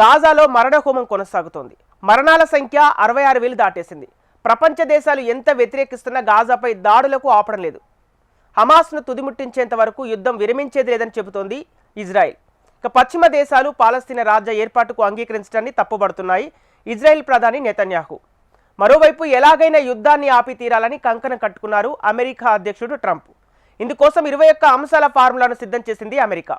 గాజాలో మరణహోమం కొనసాగుతోంది. మరణాల సంఖ్య అరవై ఆరు వేలు దాటేసింది. ప్రపంచ దేశాలు ఎంత వ్యతిరేకిస్తున్నా గాజాపై దాడులకు ఆపడం లేదు. హమాస్ను తుదిముట్టించేంత వరకు యుద్ధం విరమించేది లేదని చెబుతోంది ఇజ్రాయెల్. ఇక పశ్చిమ దేశాలు పాలస్తీనా రాజ్య ఏర్పాటుకు అంగీకరించడాన్ని తప్పుబడుతున్నాయి ఇజ్రాయెల్ ప్రధాని నెతన్యాహు. మరోవైపు ఎలాగైనా యుద్ధాన్ని ఆపి తీరాలని కంకణం కట్టుకున్నారు అమెరికా అధ్యక్షుడు ట్రంప్. ఇందుకోసం ఇరవై ఒక్క అంశాల ఫార్ములాను సిద్ధం చేసింది అమెరికా.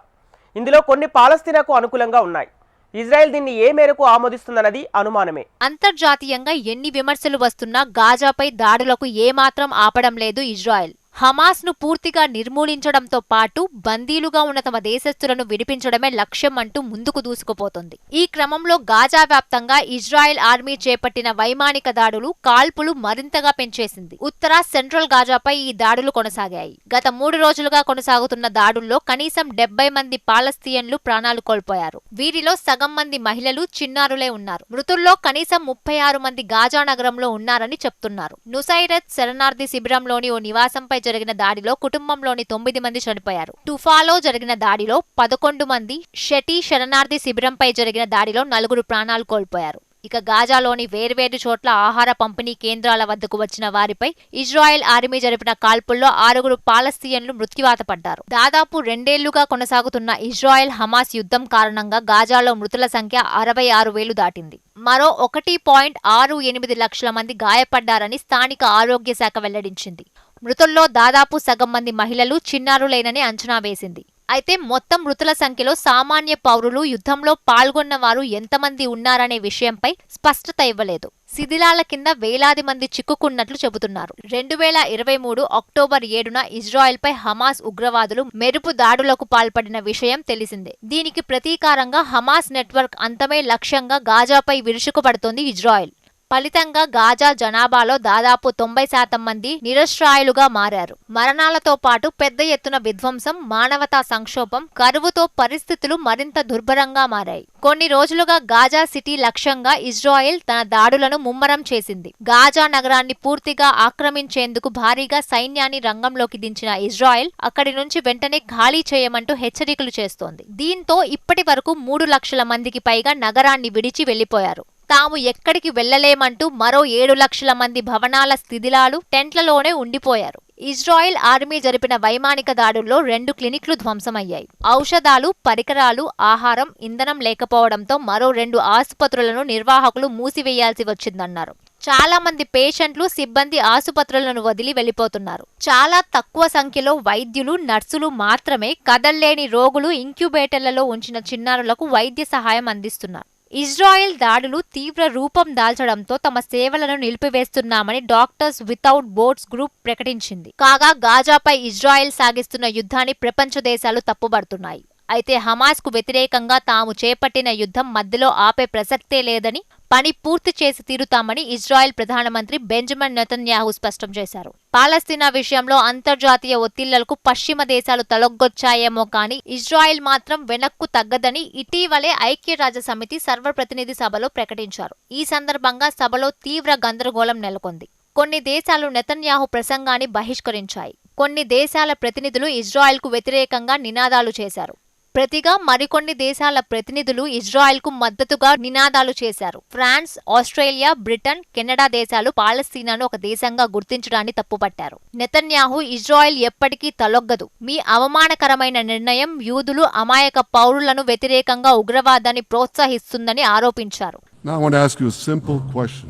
ఇందులో కొన్ని పాలస్తీనాకు అనుకూలంగా ఉన్నాయి. ఇజ్రాయెల్ దీన్ని ఏ మేరకు ఆమోదిస్తుందన్నది అనుమానమే. అంతర్జాతీయంగా ఎన్ని విమర్శలు వస్తున్నా గాజాపై దాడులకు ఏమాత్రం ఆపడం లేదు ఇజ్రాయెల్. హమాస్ను పూర్తిగా నిర్మూలించడంతో పాటు బందీలుగా ఉన్న తమ దేశస్థులను విడిపించడమే లక్ష్యం అంటూ ముందుకు దూసుకుపోతుంది. ఈ క్రమంలో గాజా వ్యాప్తంగా ఇజ్రాయెల్ ఆర్మీ చేపట్టిన వైమానిక దాడులు కాల్పులు మరింతగా పెంచేసింది. ఉత్తర సెంట్రల్ గాజాపై ఈ దాడులు కొనసాగాయి. గత మూడు రోజులుగా కొనసాగుతున్న దాడుల్లో కనీసం డెబ్బై మంది పాలస్తీయన్లు ప్రాణాలు కోల్పోయారు. వీరిలో సగం మంది మహిళలు చిన్నారులే ఉన్నారు. మృతుల్లో కనీసం ముప్పై ఆరు మంది గాజా నగరంలో ఉన్నారని చెప్తున్నారు. నుసైరత్ శరణార్థి శిబిరంలోని ఓ నివాసంపై జరిగిన దాడిలో కుటుంబంలోని తొమ్మిది మంది చనిపోయారు. టుఫాలో జరిగిన దాడిలో పదకొండు మంది షటి శరణార్థి శిబిరంపై జరిగిన దాడిలో నలుగురు ప్రాణాలు కోల్పోయారు. ఇక గాజాలోని వేర్వేరు చోట్ల ఆహార పంపిణీ కేంద్రాల వద్దకు వచ్చిన వారిపై ఇజ్రాయెల్ ఆర్మీ జరిపిన కాల్పుల్లో ఆరుగురు పాలస్తీయన్లు మృత్యువాత పడ్డారు. దాదాపు రెండేళ్ళుగా కొనసాగుతున్న ఇజ్రాయెల్ హమాస్ యుద్ధం కారణంగా గాజాలో మృతుల సంఖ్య అరవై ఆరు వేలు దాటింది. మరో ఒకటి పాయింట్ ఆరు ఎనిమిది లక్షల మంది గాయపడ్డారని స్థానిక ఆరోగ్య శాఖ వెల్లడించింది. మృతుల్లో దాదాపు సగం మంది మహిళలు చిన్నారులేనని అంచనా వేసింది. అయితే మొత్తం మృతుల సంఖ్యలో సామాన్య పౌరులు యుద్ధంలో పాల్గొన్న వారు ఎంతమంది ఉన్నారనే విషయంపై స్పష్టత ఇవ్వలేదు. శిథిలాల కింద వేలాది మంది చిక్కుకున్నట్లు చెబుతున్నారు. రెండు వేల ఇరవై మూడు అక్టోబర్ ఏడున ఇజ్రాయెల్పై హమాస్ ఉగ్రవాదులు మెరుపు దాడులకు పాల్పడిన విషయం తెలిసిందే. దీనికి ప్రతీకారంగా హమాస్ నెట్వర్క్ అంతమే లక్ష్యంగా గాజాపై విరుచుకుపడుతోంది ఇజ్రాయెల్. ఫలితంగా గాజా జనాభాలో దాదాపు తొంభై శాతం మంది నిరశ్రాయులుగా మారారు. మరణాలతో పాటు పెద్ద ఎత్తున విధ్వంసం మానవతా సంక్షోభం కరువుతో పరిస్థితులు మరింత దుర్భరంగా మారాయి. కొన్ని రోజులుగా గాజా సిటీ లక్ష్యంగా ఇజ్రాయెల్ తన దాడులను ముమ్మరం చేసింది. గాజా నగరాన్ని పూర్తిగా ఆక్రమించేందుకు భారీగా సైన్యాన్ని రంగంలోకి దించిన ఇజ్రాయెల్ అక్కడి నుంచి వెంటనే ఖాళీ చేయమంటూ హెచ్చరికలు చేస్తోంది. దీంతో ఇప్పటి వరకు మూడు లక్షల మందికి పైగా నగరాన్ని విడిచి వెళ్ళిపోయారు తాము ఎక్కడికి వెళ్ళలేమంటూ మరో ఏడు లక్షల మంది భవనాల స్థితిలాలు టెంట్లలోనే ఉండిపోయారు. ఇజ్రాయెల్ ఆర్మీ జరిపిన వైమానిక దాడుల్లో రెండు క్లినిక్లు ధ్వంసమయ్యాయి. ఔషధాలు పరికరాలు ఆహారం ఇంధనం లేకపోవడంతో మరో రెండు ఆసుపత్రులను నిర్వాహకులు మూసివేయాల్సి వచ్చిందన్నారు. చాలా మంది పేషెంట్లు సిబ్బంది ఆసుపత్రులను వదిలి వెళ్ళిపోతున్నారు చాలా తక్కువ సంఖ్యలో వైద్యులు నర్సులు మాత్రమే కదల్లేని రోగులు ఇంక్యుబేటర్లలో ఉంచిన చిన్నారులకు వైద్య సహాయం అందిస్తున్నారు. ఇజ్రాయెల్ దాడులు తీవ్ర రూపం దాల్చడంతో తమ సేవలను నిలిపివేస్తున్నామని డాక్టర్స్ వితౌట్ బోర్డ్స్ గ్రూప్ ప్రకటించింది. కాగా గాజాపై ఇజ్రాయెల్ సాగిస్తున్న యుద్ధాన్ని ప్రపంచ దేశాలు తప్పుబడుతున్నాయి. అయితే హమాస్కు వ్యతిరేకంగా తాము చేపట్టిన యుద్ధం మధ్యలో ఆపే ప్రసక్తే లేదని పని పూర్తి చేసి తీరుతామని ఇజ్రాయెల్ ప్రధానమంత్రి బెంజమిన్ నెతన్యాహు స్పష్టం చేశారు. పాలస్తీనా విషయంలో అంతర్జాతీయ ఒత్తిళ్ళకు పశ్చిమ దేశాలు తలొగ్గొచ్చాయేమో కానీ ఇజ్రాయెల్ మాత్రం వెనక్కు తగ్గదని ఇటీవలే ఐక్యరాజ్య సమితి సర్వప్రతినిధి సభలో ప్రకటించారు. ఈ సందర్భంగా సభలో తీవ్ర గందరగోళం నెలకొంది. కొన్ని దేశాలు నెతన్యాహు ప్రసంగాన్ని బహిష్కరించాయి. కొన్ని దేశాల ప్రతినిధులు ఇజ్రాయెల్కు వ్యతిరేకంగా నినాదాలు చేశారు. ప్రతిగా మరికొన్ని దేశాల ప్రతినిధులు ఇజ్రాయెల్కు మద్దతుగా నినాదాలు చేశారు. ఫ్రాన్స్ ఆస్ట్రేలియా బ్రిటన్ కెనడా దేశాలు పాలస్తీనాను ఒక దేశంగా గుర్తించడాన్ని తప్పుపట్టారు. నెతన్యాహు ఇజ్రాయెల్ ఎప్పటికీ తలొగ్గదు. మీ అవమానకరమైన నిర్ణయం యూదులు అమాయక పౌరులను వ్యతిరేకంగా ఉగ్రవాదాన్ని ప్రోత్సహిస్తుందని ఆరోపించారు. Now I want to ask you a simple question,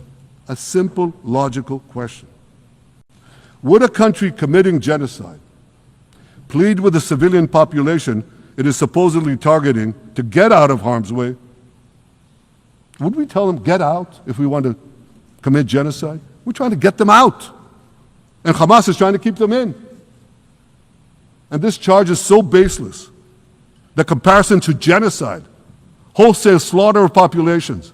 a simple, logical question. Would a country committing genocide plead with the civilian population it is supposedly targeting to get out of harm's way? Would we tell them, get out if we want to commit genocide? We're trying to get them out. And Hamas is trying to keep them in. And this charge is so baseless. The comparison to genocide, wholesale slaughter of populations.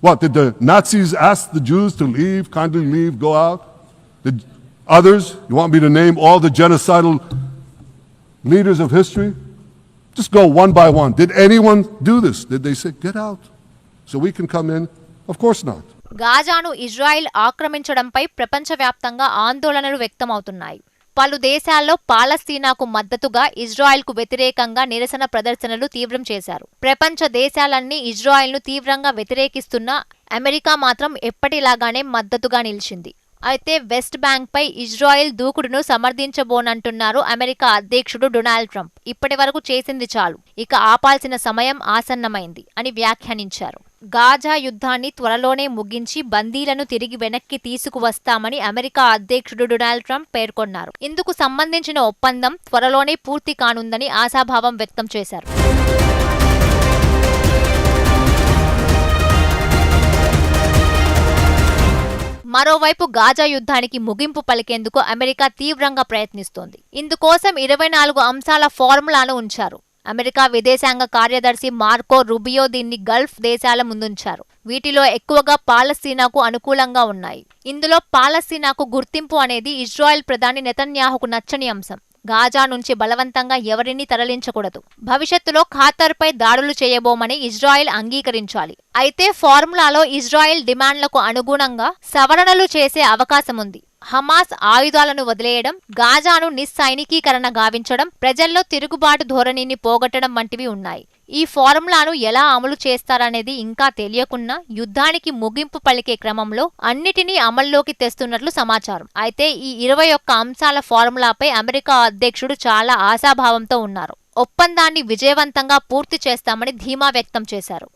What, did the Nazis ask the Jews to leave, kindly leave, go out? Did others, you want me to name all the genocidal leaders of history? Just go one by one. Did anyone do this? Did they say, get out so we can come in? Of course not. గాజాను Israel ఆక్రమించడంపై ప్రపంచవ్యాప్తంగా ఆందోళనలు వ్యక్తమవుతున్నాయి పలు దేశాల్లో పాలస్తీనాకు మద్దతుగా ఇజ్రాయెల్కు వ్యతిరేకంగా నిరసన ప్రదర్శనలు తీవ్రం చేశారు ప్రపంచ దేశాలన్నీ ఇజ్రాయెల్ను తీవ్రంగా వ్యతిరేకిస్తున్న అమెరికా మాత్రం ఎప్పటిలాగానే మద్దతుగా నిలిచింది అయితే వెస్ట్ బ్యాంక్ పై ఇజ్రాయెల్ దూకుడును సమర్థించబోనంటున్నారు అమెరికా అధ్యక్షుడు డొనాల్డ్ ట్రంప్. ఇప్పటి వరకు చేసింది చాలు. ఇక ఆపాల్సిన సమయం ఆసన్నమైంది అని వ్యాఖ్యానించారు. గాజా యుద్ధాన్ని త్వరలోనే ముగించి బందీలను తిరిగి వెనక్కి తీసుకువస్తామని అమెరికా అధ్యక్షుడు డొనాల్డ్ ట్రంప్ పేర్కొన్నారు. ఇందుకు సంబంధించిన ఒప్పందం త్వరలోనే పూర్తి కానుందని ఆశాభావం వ్యక్తం చేశారు. మరోవైపు గాజా యుద్ధానికి ముగింపు పలికేందుకు అమెరికా తీవ్రంగా ప్రయత్నిస్తోంది. ఇందుకోసం ఇరవై నాలుగు అంశాల ఫార్ములాను ఉంచారు. అమెరికా విదేశాంగ కార్యదర్శి మార్కో రుబియో దీన్ని గల్ఫ్ దేశాల ముందుంచారు. వీటిలో ఎక్కువగా పాలస్తీనాకు అనుకూలంగా ఉన్నాయి. ఇందులో పాలస్తీనాకు గుర్తింపు అనేది ఇజ్రాయెల్ ప్రధాని నెతన్యాహుకు నచ్చని అంశం. గాజా నుంచి బలవంతంగా ఎవరినీ తరలించకూడదు. భవిష్యత్తులో ఖాతర్పై దాడులు చేయబోమని ఇజ్రాయెల్ అంగీకరించాలి. అయితే ఫార్ములాలో ఇజ్రాయెల్ డిమాండ్లకు అనుగుణంగా సవరణలు చేసే అవకాశం ఉంది. హమాస్ ఆయుధాలను వదిలేయడం గాజాను నిస్సైనికీకరణ గావించడం ప్రజల్లో తిరుగుబాటు ధోరణిని పోగొట్టడం వంటివి ఉన్నాయి. ఈ ఫార్ములాను ఎలా అమలు చేస్తారనేది ఇంకా తెలియకున్నా యుద్ధానికి ముగింపు పలికే క్రమంలో అన్నిటినీ అమల్లోకి తెస్తున్నట్లు సమాచారం. అయితే ఈ ఇరవై ఒక్క అంశాల ఫార్ములాపై అమెరికా అధ్యక్షుడు చాలా ఆశాభావంతో ఉన్నారు. ఒప్పందాన్ని విజయవంతంగా పూర్తి చేస్తామని ధీమా వ్యక్తం చేశారు.